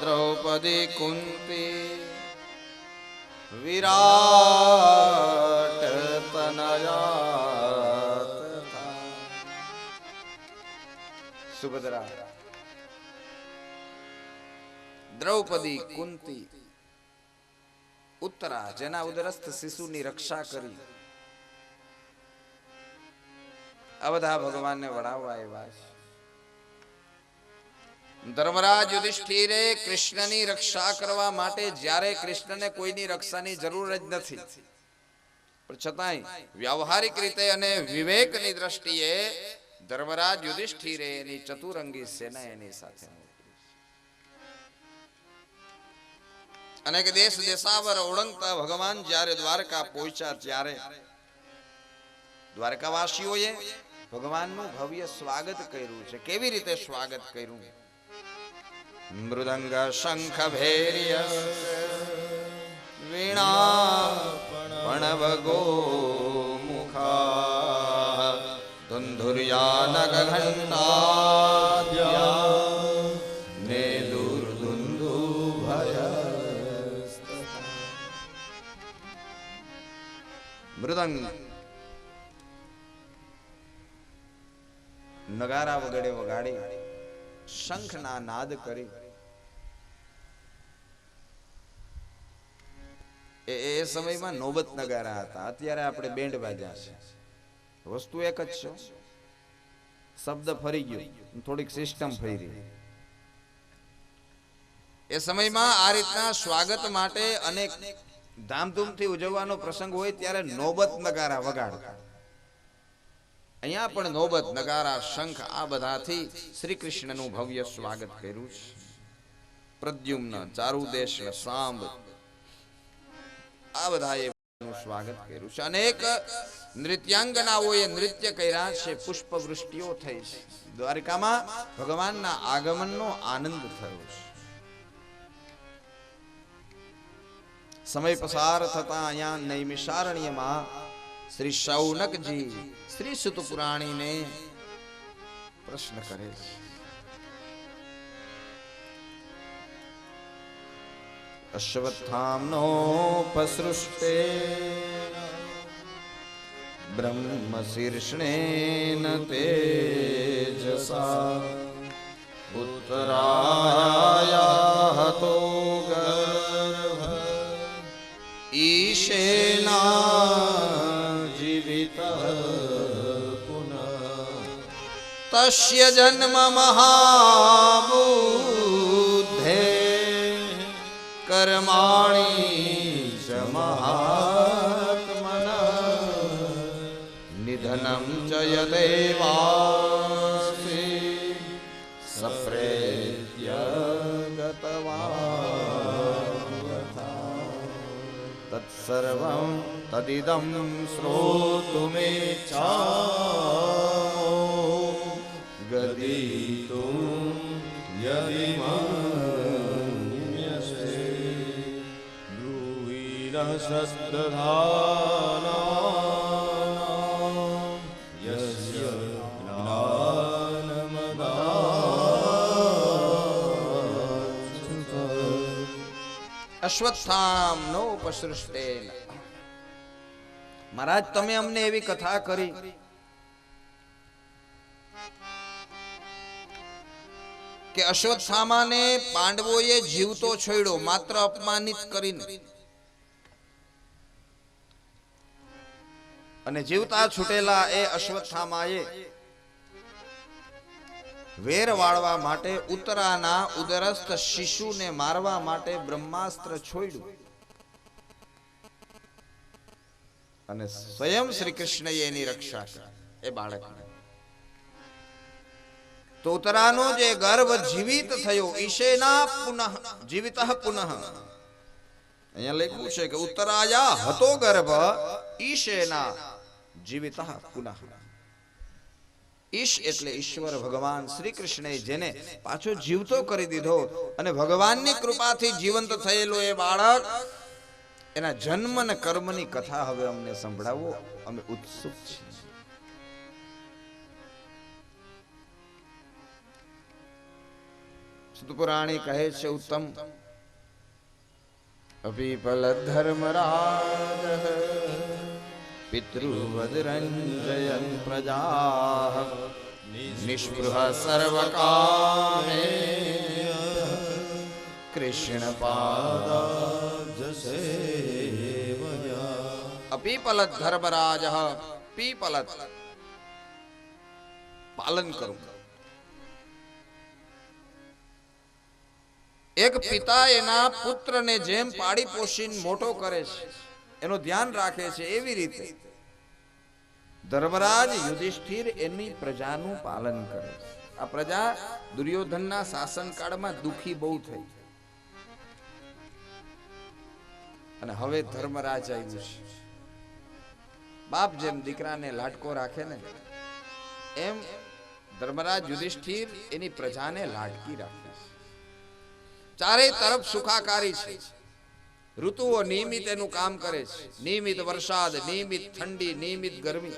દ્રૌપદી કુંતી વિરાટ તનયા સુભદ્રા દ્રૌપદી કુંતી ઉત્તરા જેના ઉદરસ્થ શિશુની રક્ષા કરી આ બધા ભગવાનને વડાવવા આવ્યા છે ધર્મરાજ યુધિષ્ઠિરે કૃષ્ણની રક્ષા કરવા માટે જ્યારે કૃષ્ણને કોઈની રક્ષાની જરૂર જ નથી. છતાંય વ્યવહારિક રીતે અને વિવેકની દ્રષ્ટિએ ધર્મરાજ યુધિષ્ઠિરે એની ચતુરંગી સેના એની સાથે મોકલી. અને કે દેશ દેશાવર ઓળંગતા ભગવાન જ્યારે દ્વારકા પહોંચ્યા ત્યારે દ્વારકાવાસીઓએ ભગવાનનું ભવ્ય સ્વાગત કર્યું છે. કેવી રીતે સ્વાગત કર્યું? મૃદંગ શંખ ભેર્ય વીણા પણવ ગો મુખા ધુંધુર્યાનગ ઘંટા ને દુર્દુંદુ ભય મૃદંગ નગારા વગડે વગાડી શંખના નાદ કરે. એ સમયમાં નોબત નગારા હતા. અત્યારે આપણે બેન્ડ બાજા છે. વસ્તુ એક જ છે. શબ્દ ફરી ગયો. થોડીક સિસ્ટમ ફરી એ સમયમાં આ રીતના સ્વાગત માટે અનેક ધામધૂમથી ઉજવવાનો પ્રસંગ હોય ત્યારે નોબત નગારા વગાડતા. અહીંયા પણ નોબત નગારા શંખ આ બધાથી શ્રી કૃષ્ણનું ભવ્ય સ્વાગત કર્યું છે. પ્રદ્યુમ્ન ચારુદેશ સાંબ. આ બધાએ સ્વાગત કર્યું છે. અનેક નૃત્યાંગનાઓએ નૃત્ય કર્યા છે. પુષ્પ વૃષ્ટિઓ થઈ છે. દ્વારિકામાં ભગવાનના આગમનનો આનંદ થયો છે. સમય પસાર થતા અહીંયા નૈમિષારણ્યમાં શ્રી શૌનકજી શ્રી સુત પુરાણીને પ્રશ્ન કરે છે. અશ્વત્થામ્નોપસૃષ્ટે બ્રહ્મ શીર્ષણેન તેજસા ઉત્તરાયા હતો ગર્ભ. ઈશેના तस्य जन्म महाबुद्धे। कर्माणि च महात्मनः। निधनं च यदेवासि। सप्रेत्य तत्सर्वं तदिदं श्रोतुमेच्छा। ગદીતું યદિ મન્યસે ब्रूहिरसद्दधाना यस्य ज्ञानमदाच्युत અશ્વત્થામ નો ઉપસૃષ્ટે મહારાજ તમે અમને એવી કથા કરી કે અશ્વત્થામાને પાંડવોએ જીવતો છોડ્યો, માત્ર અપમાનિત કરીને. અને જીવતા છૂટેલા એ અશ્વત્થામાએ વેર વાળવા માટે ઉતરાના ઉદરસ્થ શિશુને મારવા માટે બ્રહ્માસ્ત્ર છોડ્યું. અને સ્વયં શ્રી કૃષ્ણએ એની રક્ષા કરી. એ બાળકને તો જે ગર્ભ જીવિત થયો, ઈશેના પુનઃ, જીવિત પુનઃ. અહીંયા લખ્યું છે કે ઉત્તરાયા હતો ગર્ભ, ઈશેના જીવિત પુનઃ. ઈશ એટલે ઈશ્વર ભગવાન શ્રી કૃષ્ણે જેને પાછો જીવતો કરી દીધો અને ભગવાનની કૃપાથી જીવંત થયેલો એ બાળક, એના જન્મ અને કર્મની કથા હવે અમને સંભળાવો. અમે ઉત્સુક છીએ. સુતપુરાણી કહે છે ઉત્તમ અપીપલ ધર્મરાજ પિતૃવદરંજયન પ્રજા નિષ્પૃહ સર્વકામે કૃષ્ણ પાદ અપીપલ ધર્મરાજ પીપલ પાલન કરું એક પિતા એના પુત્રને જેમ પાડી પોષીને મોટો કરે છે, એનું ધ્યાન રાખે છે એવી રીતે ધર્મરાજ યુધિષ્ઠિર એની પ્રજાનું પાલન કરે છે. આ પ્રજા દુર્યોધનના શાસનકાળમાં દુખી બહુ થઈ અને હવે ધર્મરાજ આવ્યું છે. બાપ જેમ દીકરાને લાટકો રાખે ને, એમ ધર્મરાજ યુધિષ્ઠિર એની પ્રજાને લાટકી રાખે છે. ચારેય તરફ સુખાકારી છે. ઋતુઓ નિયમિત એનું કામ કરે છે. નિયમિત વરસાદ, નિયમિત ઠંડી, નિયમિત ગરમી.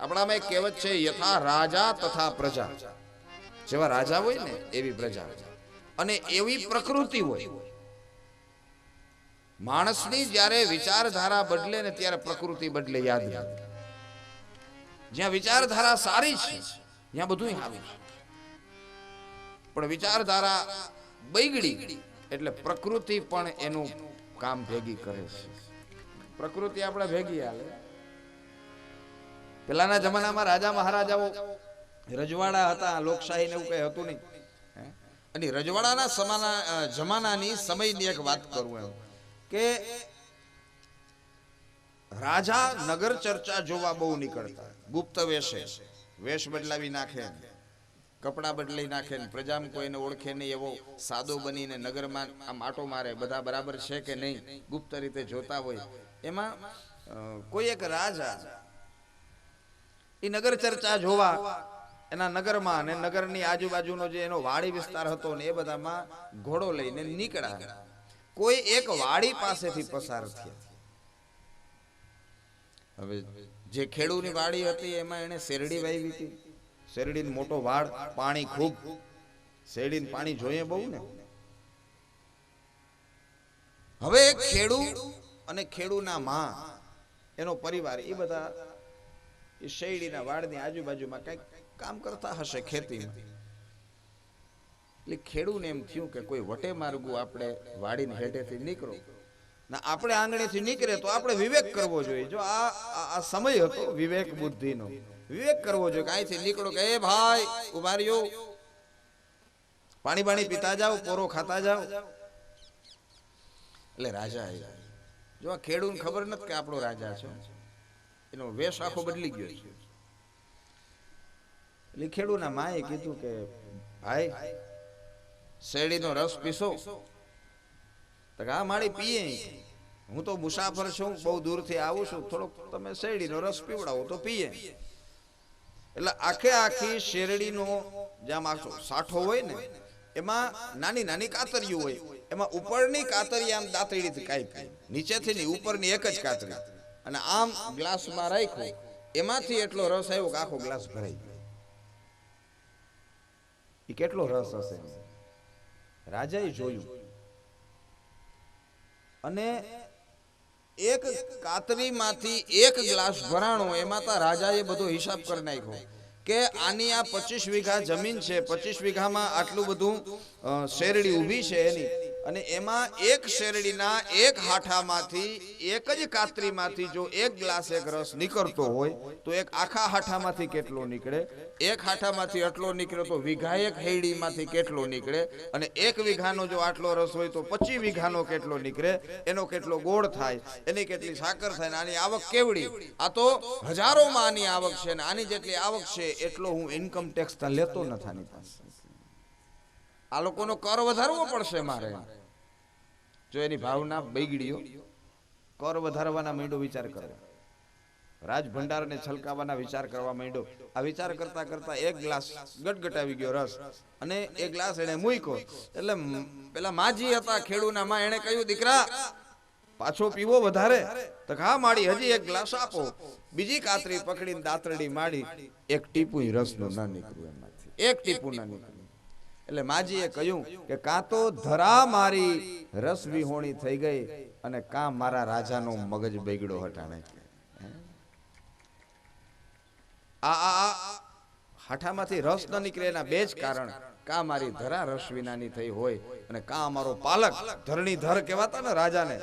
આપણામાં એક કહેવત છે, યથા રાજા તથા પ્રજા. જેવા રાજા હોય ને, એવી પ્રજા. અને એવી પ્રકૃતિ હોય. માણસની જ્યારે વિચારધારા બદલે ને ત્યારે પ્રકૃતિ બદલે, યાદ જ્યાં વિચારધારા સારી છે, ત્યાં બધું સારું છે. પણ વિચારધારા બગડી એટલે પ્રકૃતિ પણ એનું કામ ભેગી કરે છે. પ્રકૃતિ આપણે ભેગી હાલે. પેલાના જમાનામાં રાજા મહારાજાઓ રજવાડા હતા લોકશાહી ને એવું કઈ હતું નહીં. અને રજવાડાના સમાના જમાનાની સમયની એક વાત કરું એમ કે રાજા નગર ચર્ચા જોવા બહુ નીકળતા. ગુપ્ત વેશે, વેશ બદલાવી નાખે કપડા બદલી નાખે ને પ્રજામાં કોઈને ઓળખે નહીં, એવો સાદો બનીને નગરમાં આમ આટો મારે. બધા બરાબર છે કે નહીં? ગુપ્ત રીતે જોતા હોય. એમાં કોઈ એક રાજા એ નગર ચર્ચા જોવા, એના નગરમાં ને નગરની આજુબાજુનો જે એનો વાડી વિસ્તાર હતો ને એ બધામાં ઘોડો લઈને નીકળ્યા. કોઈ એક વાડી પાસેથી પસાર થયા. હવે જે ખેડૂની વાડી હતી એમાં એને શેરડી વાવી હતી. શેરડીનો મોટો વાડ, પાણી ખૂબ. શેરડીને પાણી જોઈએ બહુ ને. હવે ખેડુ અને ખેડુના માં, એનો પરિવાર, એ બધા એ શેરડીના વાડની આજુબાજુમાં કંઈક કામ કરતા હશે ખેતીમાં. એટલે ખેડૂને એમ થયું કે કોઈ વટે માર્ગું આપણે વાડીને હેઠેથી નીકળો. ના આપણે આંગણેથી નીકળે તો આપણે વિવેક કરવો જોઈએ. જો આ- આ સમય હતો વિવેક બુદ્ધિનો. વિવેક કરવો જોઈએ અહીંથી નીકળો કે, એ ભાઈ, ઊભા પાણી પાણી પીતા જાઓ, પોરો ખાતા જાઓ. એટલે રાજા આવ્યા જો આ ખેડૂત ખબર નથી કે આપણો રાજા છે. એનો વેશ આખો બદલી ગયો છે. એટલે ખેડૂના માએ કીધું કે, ભાઈ, શેરડીનો રસ પીશો. તો આ મારી પીએ હું તો મુસાફર છું, બહુ દૂરથી આવું છું. થોડોક તમે શેરડીનો રસ પીવડાવો તો પીએ. એટલે આખે આખી શેરડીનો જેમ સાઠો હોય ને, એમાં નાની નાની કાતરીઓ હોય. એમાં ઉપરની કાતરી આમ દાંતડીથી કાપી નીચેથી ની ઉપરની એક જ કાતરી. અને આમ ગ્લાસમાં રાખ્યો, એમાંથી એટલો રસ આવ્યો કે આખો ગ્લાસ ભરાઈ ગયો. એ કેટલો રસ હશે? રાજાએ જોયું. અને એક કાતરીમાંથી એક ગ્લાસ ભરાણો એમાં તો રાજાએ બધો હિસાબ કરી નાખ્યો કે આની આ પચીસ વીઘા જમીન છે, પચીસ વીઘામાં આટલું બધું શેરડી ઊભી છે એની. અને એમાં એક શેરડીના એક હાઠામાંથી એક જ કાતરીમાંથી જો એક ગ્લાસ એક રસ નીકળતો હોય, તો એક આખા હાઠામાંથી કેટલો નીકળે? એક હાઠામાંથી આટલો નીકળે તો વીઘા એક હેડીમાંથી કેટલો નીકળે? અને એક વીઘાનો જો આટલો રસ હોય તો પચીસ વીઘાનો કેટલો નીકળે? એનો કેટલો ગોળ થાય? એની કેટલી સાકર થાય? ને આની આવક કેવડી? આ તો હજારોમાં આની આવક છે ને આની જેટલી આવક છે, એટલો હું ઇન્કમ ટેક્સ લેતો નથી આની પાસે. આ લોકોનો કર વધારવો પડશે મારે. જો એની ભાવના બગડ્યો, કર વધારવાના માંડ્યો વિચાર કરે. રાજભંડારને છલકાવવાના વિચાર કરવા માંડ્યો. આ વિચાર કરતા કરતા એક ગ્લાસ ગટગટાવી ગયો રસ અને એ ગ્લાસ એને મૂક્યો. એટલે પેલા માજી હતા ખેડૂના માં એને કહ્યું, દીકરા, પાછો પીવો વધારે. તો હા માડી હજી એક ગ્લાસ આપો. બીજી કાતરી પકડીને દાંતરડી માડી એક ટીપું રસનું ના નીકળ્યું એમાંથી. એક ટીપું ના નીકળ્યું. એટલે માજીએ કહ્યું કે કાં તો ધરા મારી રસ વિહોણી થઈ ગઈ અને કાં મારા રાજાનો મગજ બગડ્યો હટાણે આ આ હાઠામાંથી રસ ન નીકળે એના બે જ કારણ. કા મારી ધરા રસ વિનાની થઈ હોય અને કા અમારો પાલક ધરણીધર કહેવાતા ને રાજાને.